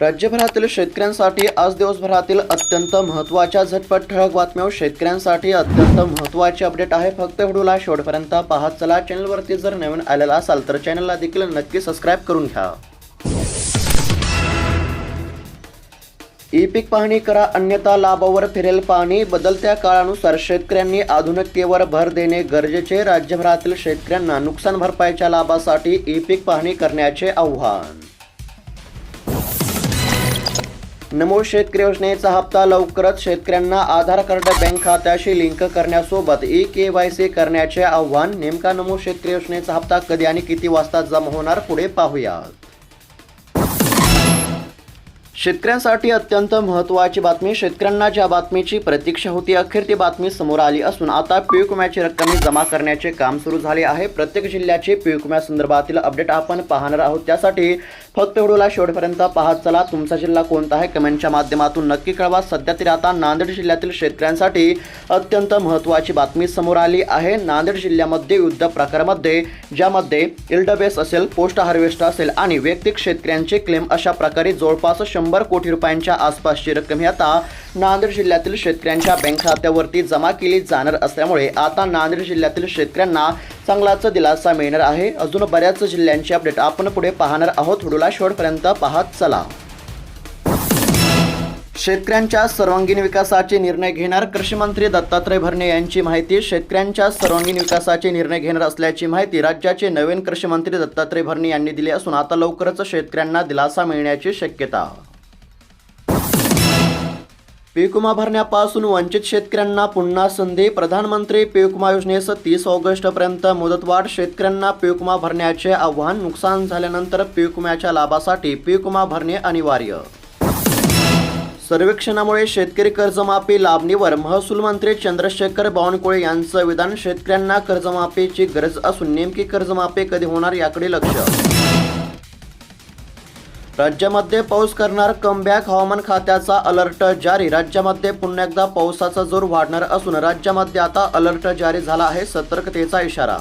राज्यभरातील शेतकऱ्यांसाठी आज दिवसभरातील अत्यंत महत्त्वाच्या झटपट ठळक बातम्या हो. शेतकऱ्यांसाठी अत्यंत महत्त्वाचे अपडेट आहे. फक्त व्हिडिओला शेवटपर्यंत पाहत चला. चॅनलवरती जर नवीन आलेला असाल तर चॅनलला देखील नक्की सबस्क्राईब करून घ्या. ई पीक पाहणी करा. अन्यथा लाभावर फिरेल पाणी. बदलत्या काळानुसार शेतकऱ्यांनी आधुनिकतेवर भर देणे गरजेचे. राज्यभरातील शेतकऱ्यांना नुकसान भरपाईच्या लाभासाठी ई पीक पाहणी करण्याचे आव्हान. नमो शेतकरी योजनेचा हप्ता लवकरच शेतकऱ्यांना आधार कार्ड बँक खात्याशी लिंक करण्यासोबत ई के वाय सी करण्याचे आव्हान. नेमका नमो शेतकरी योजनेचा हप्ता कधी आणि किती वाजता जमा होणार पुढे पाहूया शेतकऱ्यांसाठी अत्यंत महत्त्वाची बातमी शेतकऱ्यांना ज्या बातमीची प्रतीक्षा होती अखेर ती बातमी समोर आली असून आता पीक विम्याची रक्कम जमा करण्याचे काम सुरू झाले आहे. प्रत्येक जिल्ह्याचे पीक विम्यासंदर्भातील अपडेट आपण पाहणार आहोत. त्यासाठी फक्त व्हिडिओला शेवटपर्यंत पाहत चला. तुमचा जिल्हा कोणता आहे? कमेंटच्या माध्यमातून नक्की कळवा. सध्या तरी आता नांदेड जिल्ह्यातील शेतकऱ्यांसाठी अत्यंत महत्त्वाची बातमी समोर आली आहे. नांदेड जिल्ह्यामध्ये युद्ध प्रकारामध्ये ज्यामध्ये इल्डबेस असेल पोस्ट हार्वेस्ट असेल आणि वैयक्तिक शेतकऱ्यांचे क्लेम अशा प्रकारे जवळपास शंभर कोटी रुपयांच्या आसपासची रक्कम ही आता नांदेड जिल्ह्यातील शेतकऱ्यांच्या बँक खात्यावरती जमा केली जाणार असल्यामुळे आता नांदेड जिल्ह्यातील शेतकऱ्यांना चांगलाच दिलासा मिळणार आहे. अजून बऱ्याच जिल्ह्यांचे अपडेट आपण पुढे पाहणार आहोत. व्हिडिओला शेवटपर्यंत पाहत चला. शेतकऱ्यांच्या सर्वांगीण विकासाचे निर्णय घेणार कृषीमंत्री दत्तात्रय भरणे यांची माहिती. शेतकऱ्यांच्या सर्वांगीण विकासाचे निर्णय घेणार असल्याची माहिती राज्याचे नवीन कृषीमंत्री दत्तात्रय भरणे यांनी दिली असून आता लवकरच शेतकऱ्यांना दिलासा मिळण्याची शक्यता. पीक विमा भरण्यापासून वंचित शेतकऱ्यांना पुन्हा संधी. प्रधानमंत्री पीक विमा योजनेस तीस ऑगस्टपर्यंत मुदतवाढ. शेतकऱ्यांना पीक विमा भरण्याचे आव्हान. नुकसान झाल्यानंतर पीक विम्याच्या लाभासाठी पीक विमा भरणे अनिवार्य. सर्वेक्षणामुळे शेतकरी कर्जमाफी लाभणीवर महसूल मंत्री चंद्रशेखर बावनकुळे यांचं विधान. शेतकऱ्यांना कर्जमाफीची गरज असून नेमकी कर्जमाफी कधी होणार याकडे लक्ष राज्यामध्ये पाऊस करणार कमबॅक हवामान खात्याचा अलर्ट जारी. राज्यामध्ये पुन्हा एकदा पावसाचा जोर वाढणार असून राज्यामध्ये आता अलर्ट जारी झाला आहे सतर्कतेचा इशारा.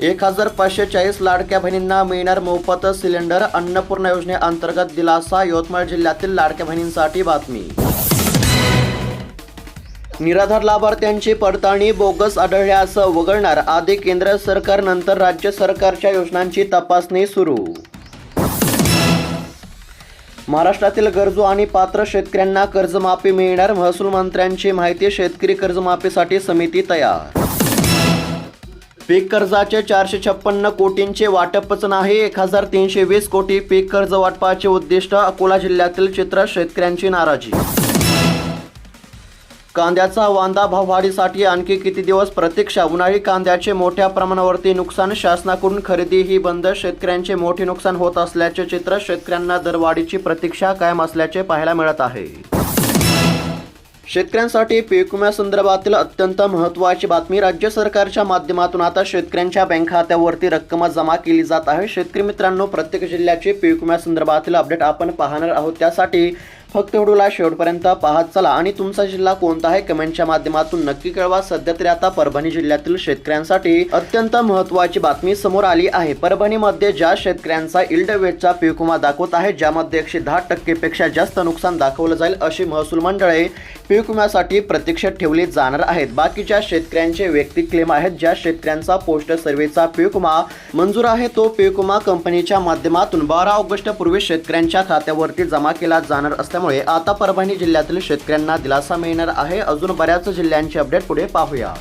एक हजार पाचशे चाळीस लाडक्या बहिणींना मिळणार मोफत सिलेंडर. अन्नपूर्णा योजनेअंतर्गत दिलासा यवतमाळ जिल्ह्यातील लाडक्या बहिणींसाठी बातमी. निराधार लाभार्थ्यांची पडताळणी बोगस आढळल्यास वगळणार. आधी केंद्र सरकार नंतर राज्य सरकारच्या योजनांची तपासणी सुरू. महाराष्ट्रातील गरजू आणि पात्र शेतकऱ्यांना कर्जमाफी मिळणार महसूल मंत्र्यांची माहिती शेतकरी कर्जमाफीसाठी समिती तयार. पीक कर्जाचे चारशे छप्पन्न कोटींचे वाटपच नाही एक हजार तीनशे वीस कोटी पीक कर्ज वाटपाचे उद्दिष्ट अकोला जिल्ह्यातील चित्र शेतकऱ्यांची नाराजी. कांद्याचा वांदा भाववाढीसाठी आणखी किती दिवस प्रतीक्षा? उन्हाळी कांद्याचे मोठ्या प्रमाणावरती नुकसान शासनाकडून खरेदी ही बंद शेतकऱ्यांचे मोठे नुकसान होत असल्याचे चित्र शेतकऱ्यांना दरवाढीची प्रतीक्षा कायम असल्याचे पाहायला मिळत आहे. शेतकऱ्यांसाठी पीक विम्यासंदर्भातील अत्यंत महत्त्वाची बातमी राज्य सरकारच्या माध्यमातून आता शेतकऱ्यांच्या बँक खात्यावरती रक्कम जमा केली जात आहे. शेतकरी मित्रांनो प्रत्येक जिल्ह्याचे पीक विम्यासंदर्भातील अपडेट आपण पाहणार आहोत. त्यासाठी फक्त व्हिडिओला शेवटपर्यंत पाहत चला. आणि तुमचा जिल्हा कोणता आहे? कमेंटच्या माध्यमातून नक्की कळवा. सध्या तरी आता परभणी जिल्ह्यातील शेतकऱ्यांसाठी अत्यंत महत्त्वाची बातमी समोर आली आहे. परभणीमध्ये ज्या शेतकऱ्यांचा इल्ड वेटचा पिकुमा दाखवत आहे ज्यामध्ये एकशे दहा टक्केपेक्षा जास्त नुकसान दाखवलं जाईल अशी महसूल मंडळे पीक विम्यासाठी प्रतीक्षेत ठेवली जाणार आहेत. बाकीच्या शेतकऱ्यांचे वैयक्तिक क्लेम आहेत ज्या शेतकऱ्यांचा पोस्ट सर्व्हेचा पिकुमा मंजूर आहे तो पीक विमा कंपनीच्या माध्यमातून बारा ऑगस्ट पूर्वी शेतकऱ्यांच्या खात्यावरती जमा केला जाणार असल्यामुळे आता परभणी जिल्ह्यातील शेतकऱ्यांना दिलासा मिळणार आहे. अजून बऱ्याच जिल्ह्यांचे अपडेट पुढे पाहूया.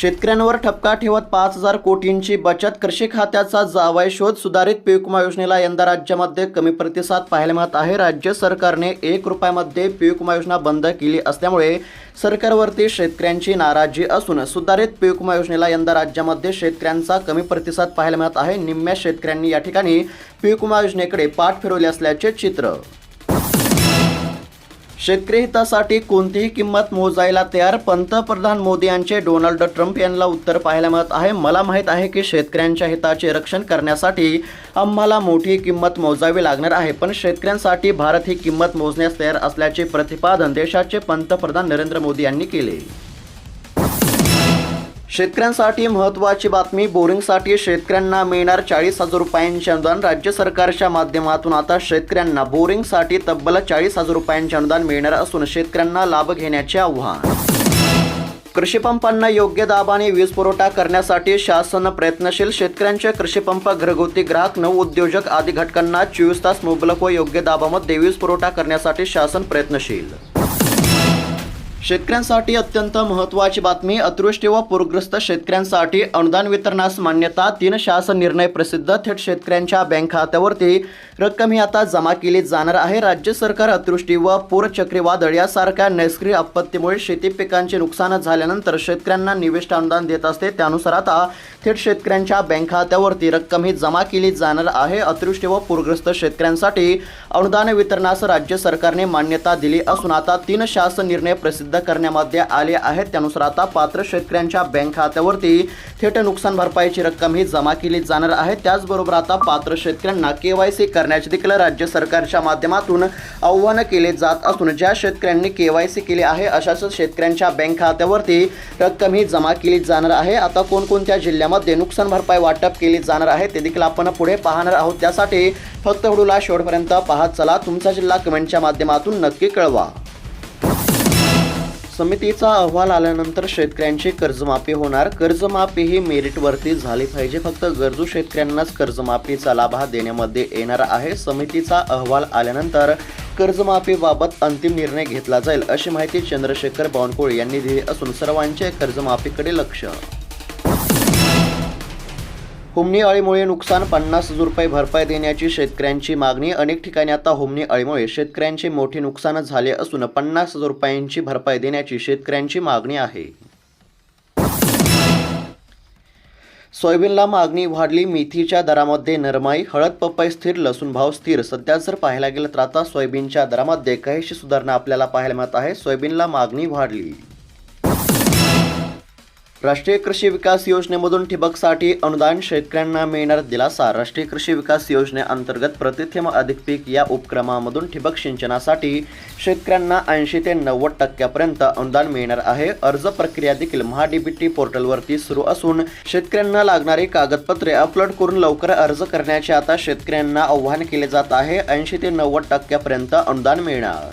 शेतकऱ्यांवर ठपका ठेवत पाच हजार कोटींची बचत कृषी खात्याचा जावाय शोध सुधारित पीक विमा योजनेला यंदा राज्यामध्ये कमी प्रतिसाद पाहायला मिळत आहे. राज्य सरकारने एक रुपयामध्ये पीक विमा योजना बंद केली असल्यामुळे सरकारवरती शेतकऱ्यांची नाराजी असून सुधारित पीक विमा योजनेला यंदा राज्यामध्ये शेतकऱ्यांचा कमी प्रतिसाद पाहायला मिळत आहे. निम्म्या शेतकऱ्यांनी या ठिकाणी पीक विमा योजनेकडे पाठ फिरवले असल्याचे चित्र शेतकरी हितासाठी कोणतीही किंमत मोजायला तयार पंतप्रधान मोदी यांचे डोनाल्ड ट्रम्प यांना उत्तर पाहायला मिळत आहे. मला माहीत आहे की शेतकऱ्यांच्या हिताचे रक्षण करण्यासाठी आम्हाला मोठी किंमत मोजावी लागणार आहे पण शेतकऱ्यांसाठी भारत ही किंमत मोजण्यास तयार असल्याचे प्रतिपादन देशाचे पंतप्रधान नरेंद्र मोदी यांनी केले. शेतकऱ्यांसाठी महत्त्वाची बातमी बोरिंगसाठी शेतकऱ्यांना मिळणार चाळीस हजार रुपयांचे अनुदान. राज्य सरकारच्या माध्यमातून आता शेतकऱ्यांना बोरिंगसाठी तब्बल चाळीस हजार रुपयांचे अनुदान मिळणार असून शेतकऱ्यांना लाभ घेण्याचे आव्हान. कृषीपंपांना योग्य दाबाने वीज पुरवठा करण्यासाठी शासन प्रयत्नशील. शेतकऱ्यांचे कृषीपंप घरगुती ग्राहक नऊ उद्योजक आदी घटकांना चोवीस तास मुबलक व योग्य दाबामध्ये वीज पुरवठा करण्यासाठी शासन प्रयत्नशील. शेतकऱ्यांसाठी अत्यंत महत्त्वाची बातमी अतिवृष्टी व पूरग्रस्त शेतकऱ्यांसाठी अनुदान वितरणास मान्यता तीन शासन निर्णय प्रसिद्ध थेट शेतकऱ्यांच्या बँक खात्यावरती रक्कम ही आता जमा केली जाणार आहे. राज्य सरकार अतिवृष्टी व पूर चक्रीवादळ यासारख्या नैसर्गिक आपत्तीमुळे शेती पिकांचे नुकसान झाल्यानंतर शेतकऱ्यांना निविष्ट अनुदान देत असते. त्यानुसार आता थेट शेतकऱ्यांच्या बँक खात्यावरती रक्कम ही जमा केली जाणार आहे. अतिवृष्टी व पूरग्रस्त शेतकऱ्यांसाठी अनुदान वितरणास राज्य सरकारने मान्यता दिली असून आता तीन शासन निर्णय प्रसिद्ध करण्यामध्ये आले आहेत. त्यानुसार आता पात्र शेतकऱ्यांच्या बँक खात्यावरती थेट नुकसान भरपाईची रक्कम ही जमा केली जाणार आहे. त्याचबरोबर आता पात्र शेतकऱ्यांना के वाय सी करण्याचे देखील राज्य सरकारच्या माध्यमातून आव्हानं केले जात असून ज्या शेतकऱ्यांनी के वाय सी केली आहे अशाच शेतकऱ्यांच्या बँक खात्यावरती रक्कम ही जमा केली जाणार आहे. आता कोणकोणत्या जिल्ह्यामध्ये नुकसान भरपाई वाटप केली जाणार आहे ते देखील आपण पुढे पाहणार आहोत. त्यासाठी फक्त व्हिडिओला शेवटपर्यंत पाहत चला. तुमचा जिल्हा कमेंटच्या माध्यमातून नक्की कळवा. समितीचा अहवाल आल्यानंतर शेतकऱ्यांची कर्जमाफी होणार. कर्जमाफी ही मेरिटवरती झाली पाहिजे. फक्त गरजू शेतकऱ्यांनाच कर्जमाफीचा लाभ हा देण्यामध्ये येणार आहे. समितीचा अहवाल आल्यानंतर कर्जमाफीबाबत अंतिम निर्णय घेतला जाईल अशी माहिती चंद्रशेखर बावनकुळे यांनी दिली असून सर्वांचे कर्जमाफीकडे लक्ष. हुमणी अळीमुळे नुकसान पन्नास हजार रुपये भरपाई देण्याची शेतकऱ्यांची मागणी. अनेक ठिकाणी आता होमणी अळीमुळे शेतकऱ्यांचे मोठे नुकसान झाले असून पन्नास हजार रुपयांची भरपाई देण्याची शेतकऱ्यांची मागणी आहे. सोयाबीनला मागणी वाढली. मेथीच्या दरामध्ये नरमाई हळद पपई स्थिर लसूण भाव स्थिर. सध्या जर पाहायला गेलं तर आता सोयाबीनच्या दरामध्ये काहीशी सुधारणा आपल्याला पाहायला मिळत आहे. सोयाबीनला मागणी वाढली. राष्ट्रीय कृषी विकास योजनेमधून ठिबकसाठी अनुदान शेतकऱ्यांना मिळणार दिलासा. राष्ट्रीय कृषी विकास योजनेअंतर्गत प्रतिथेम अधिक पीक या उपक्रमामधून ठिबक सिंचनासाठी शेतकऱ्यांना ऐंशी ते नव्वद टक्क्यापर्यंत अनुदान मिळणार आहे. अर्ज प्रक्रिया देखील महाडीबीटी पोर्टलवरती सुरू असून शेतकऱ्यांना लागणारी कागदपत्रे अपलोड करून लवकर अर्ज करण्याचे आता शेतकऱ्यांना आव्हान केले जात आहे. ऐंशी ते नव्वद टक्क्यापर्यंत अनुदान मिळणार.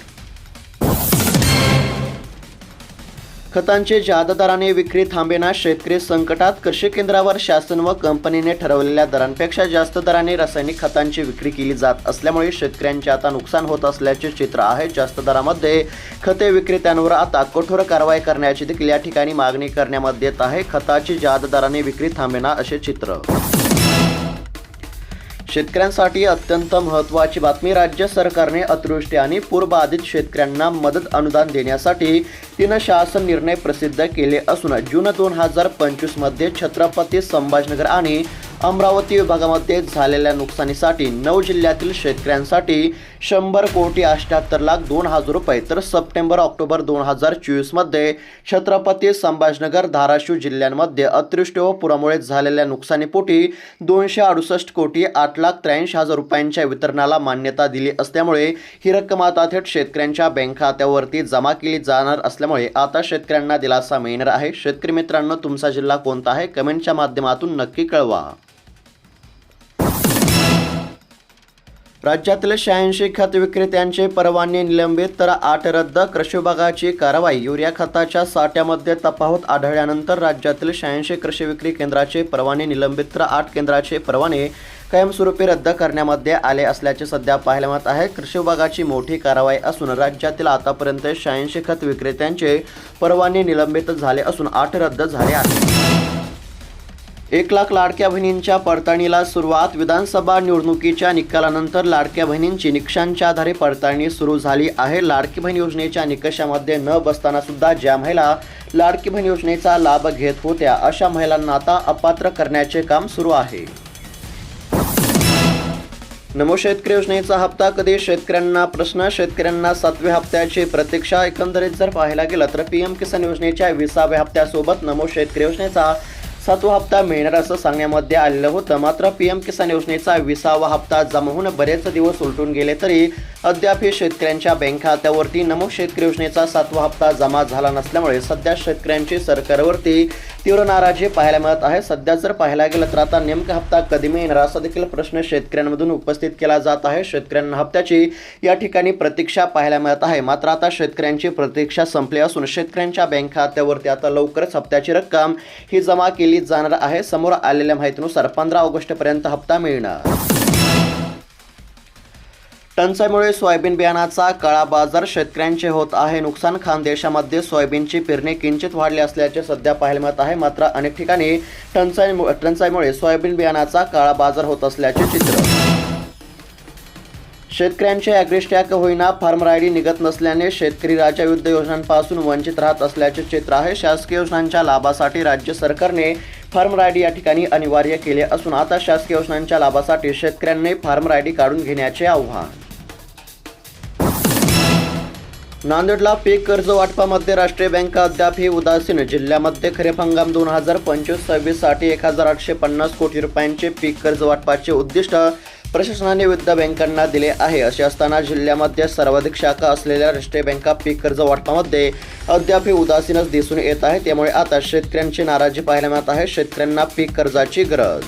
खतांचे जादा दराने विक्री थांबेना शेतकरी संकटात. कृषी केंद्रावर शासन व कंपनीने ठरवलेल्या दरांपेक्षा जास्त दराने रासायनिक खतांची विक्री केली जात असल्यामुळे शेतकऱ्यांचे आता नुकसान होत असल्याचे चित्र आहे. जास्त दरामध्ये खते विक्रेत्यांवर आता कठोर कारवाई करण्याची देखील या ठिकाणी मागणी करण्यामध्ये येत आहे. खताची जादा दराने विक्री थांबेना असे चित्र. शेतकऱ्यांसाठी अत्यंत महत्त्वाची बातमी राज्य सरकारने अतिवृष्टी आणि पूरबाधित शेतकऱ्यांना मदत अनुदान देण्यासाठी तीन शासन निर्णय प्रसिद्ध केले असून जून दोन हजार पंचवीसमध्ये छत्रपती संभाजनगर आणि अमरावती विभागामध्ये झालेल्या नुकसानीसाठी नऊ जिल्ह्यातील शेतकऱ्यांसाठी शंभर कोटी अठ्याहत्तर लाख दोन हजार रुपये तर सप्टेंबर ऑक्टोबर दोन हजार चोवीसमध्ये छत्रपती संभाजनगर धाराशिव जिल्ह्यांमध्ये अतिवृष्टी व पुरामुळे झालेल्या नुकसानीपोटी दोनशे अडुसष्ट कोटी आठ लाख त्र्याऐंशी हजार रुपयांच्या वितरणाला मान्यता दिली असल्यामुळे ही रक्कम आता थेट शेतकऱ्यांच्या बँक खात्यावरती जमा केली जाणार असल्यामुळे आता शेतकऱ्यांना दिलासा मिळणार आहे. शेतकरी मित्रांनो तुमचा जिल्हा कोणता आहे? कमेंटच्या माध्यमातून नक्की कळवा. राज्यातील शहाऐंशी खत विक्रेत्यांचे परवाने निलंबित तर आठ रद्द कृषी विभागाची कारवाई. युरिया खताच्या साठ्यामध्ये तफावत आढळल्यानंतर राज्यातील शहाऐंशी कृषी विक्री केंद्राचे परवाने निलंबित तर आठ केंद्राचे परवाने कायमस्वरूपी रद्द करण्यामध्ये आले असल्याचे सध्या पाहायला मिळत आहे. कृषी विभागाची मोठी कारवाई असून राज्यातील आतापर्यंत शहाऐंशी खत विक्रेत्यांचे परवाने निलंबित झाले असून आठ रद्द झाले आहेत. एक लाख लाडक्या बहिणींच्या पडताळणीला सुरुवात. विधानसभा निवडणुकीच्या निकालानंतर लाडक्या बहिणींची निकषांच्या आधारे पडताळणी सुरू झाली आहे. लाडकी बहीण योजनेच्या निकषामध्ये न बसताना सुद्धा ज्या महिला लाडकी बहीण योजनेचा लाभ घेत होत्या अशा महिलांना आता अपात्र करण्याचे काम सुरू आहे. नमो शेतकरी योजनेचा हप्ता. कधी शेतकऱ्यांना प्रश्न? शेतकऱ्यांना सातव्या हप्त्याची प्रतीक्षा. एकंदरीत जर पाहायला गेलं तर पी एम किसान योजनेच्या विसाव्या हप्त्यासोबत नमो शेतकरी योजनेचा सातवा हप्ता मिळणार असं सांगण्यामध्ये आलेलं होतं. मात्र पी एम किसान योजनेचा विसावा हप्ता जमा होऊन बरेच दिवस उलटून गेले तरी अद्याप शेतकऱ्यांच्या बँक खात्यावरती नमो शेतकरी योजनेचा सातवा हप्ता जमा झाला नसल्यामुळे सध्या शेतकऱ्यांची सरकारवरती तीव्र नाराजी पाहायला मिळत आहे. सध्या जर पाहायला गेलं तर आता नेमका हप्ता कधी मिळणार असा देखील प्रश्न शेतकऱ्यांमधून उपस्थित केला जात आहे. शेतकऱ्यांना हप्त्याची या ठिकाणी प्रतीक्षा पाहायला मिळत आहे. मात्र आता शेतकऱ्यांची प्रतीक्षा संपली असून शेतकऱ्यांच्या बँक खात्यावरती आता लवकरच हप्त्याची रक्कम ही जमा केली जाणार आहे. समोर आलेल्या माहितीनुसार पंधरा ऑगस्टपर्यंत हप्ता मिळणार. टंचाईमुळे सोयाबीन बियाणाचा काळा बाजार शेतकऱ्यांचे होत आहे. नुकसान खानदेशामध्ये सोयाबीनची पेरणी किंचित वाढली असल्याचे सध्या पाहायला मिळत आहे. मात्र अनेक ठिकाणी टंचाई टंचाईमुळे सोयाबीन बियाणाचा काळा बाजार होत असल्याचे चित्र. शेतकऱ्यांचे ॲग्रिस्टॅक होईना फार्म रायडी निघत नसल्याने शेतकरी राज्य विविध योजनांपासून वंचित राहत असल्याचे चित्र आहे. शासकीय योजनांच्या लाभासाठी राज्य सरकारने फार्म रायडी या ठिकाणी अनिवार्य केले असून आता शासकीय योजनांच्या लाभासाठी शेतकऱ्यांनी फार्म रायडी काढून घेण्याचे आव्हान. नांदेडला पीक कर्ज वाटपामध्ये राष्ट्रीय बँक अद्याप ही उदासीन. जिल्ह्यामध्ये खरीप हंगाम दोन हजार पंचवीस सव्वीससाठी एक हजार आठशे पन्नास कोटी रुपयांचे पीक कर्ज वाटपाचे उद्दिष्ट प्रशासनाने विविध बँकांना दिले आहे. असे असताना जिल्ह्यामध्ये सर्वाधिक शाखा असलेल्या राष्ट्रीय बँका पीक कर्ज वाटपामध्ये अद्याप ही उदासीनच दिसून येत आहे. त्यामुळे आता शेतकऱ्यांची नाराजी पाहायला मिळत आहे. शेतकऱ्यांना पीक कर्जाची गरज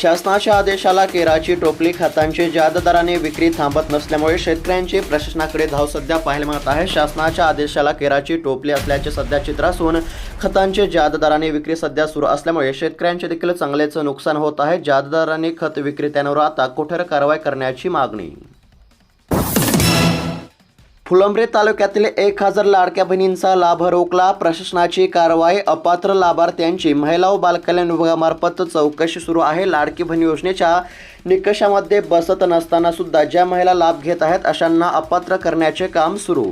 शासनाच्या आदेशाला केराची टोपली खतांची जाद दराने विक्री थांबत नसल्यामुळे शेतकऱ्यांची प्रशासनाकडे धाव सध्या पाहायला मिळत आहे. शासनाच्या आदेशाला केराची टोपली असल्याचे सध्या चित्र असून खतांची जाद दराने विक्री सध्या सुरू असल्यामुळे शेतकऱ्यांचे देखील चांगलेच नुकसान होत आहे. जाद दराने खत विक्रेत्यांवर आता कठोर कारवाई करण्याची मागणी फुलंब्री तालुक्यातील एक हजार लाडक्या बहिणींचा लाभ रोखला. प्रशासनाची कारवाई अपात्र लाभार्थ्यांची महिला व बालकल्याण विभागामार्फत चौकशी सुरू आहे. लाडकी बहीण योजनेच्या निकषामध्ये बसत नसताना सुद्धा ज्या महिला लाभ घेत आहेत अशांना अपात्र करण्याचे काम सुरू.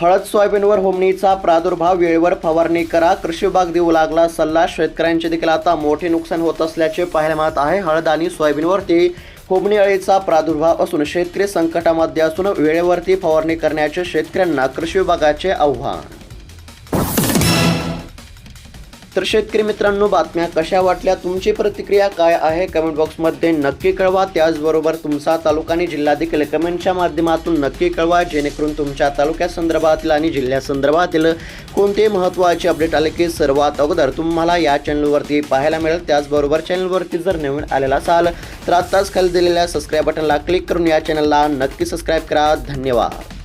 हळद सोयाबीनवर होमणीचा प्रादुर्भाव वेळेवर फवारणी करा. कृषी विभाग देऊ लागला सल्ला. शेतकऱ्यांचे देखील आता मोठे नुकसान होत असल्याचे पाहायला मिळत आहे. हळद आणि सोयाबीनवरती होमणी अळीचा प्रादुर्भाव असून शेतकरी संकटामध्ये असून वेळेवरती फवारणी करण्याचे शेतकऱ्यांना कृषी विभागाचे आव्हान. तर शेतकरी मित्रांनो बातम्या कशा वाटल्या? तुमची प्रतिक्रिया काय आहे? कमेंट बॉक्समध्ये नक्की कळवा. त्याचबरोबर तुमचा तालुका आणि जिल्हा देखील कमेंटच्या माध्यमातून नक्की कळवा जेणेकरून तुमच्या तालुक्या संदर्भातील आणि जिल्ह्यासंदर्भातील कोणते महत्त्वाचे अपडेट आले की सर्वात अगोदर तुम्हाला या चॅनलवरती पाहायला मिळेल. त्याचबरोबर चॅनलवरती जर नवीन आलेला असाल तर आत्ताच खाली दिलेल्या सबस्क्राईब बटनला क्लिक करून या चॅनलला नक्की सबस्क्राईब करा. धन्यवाद.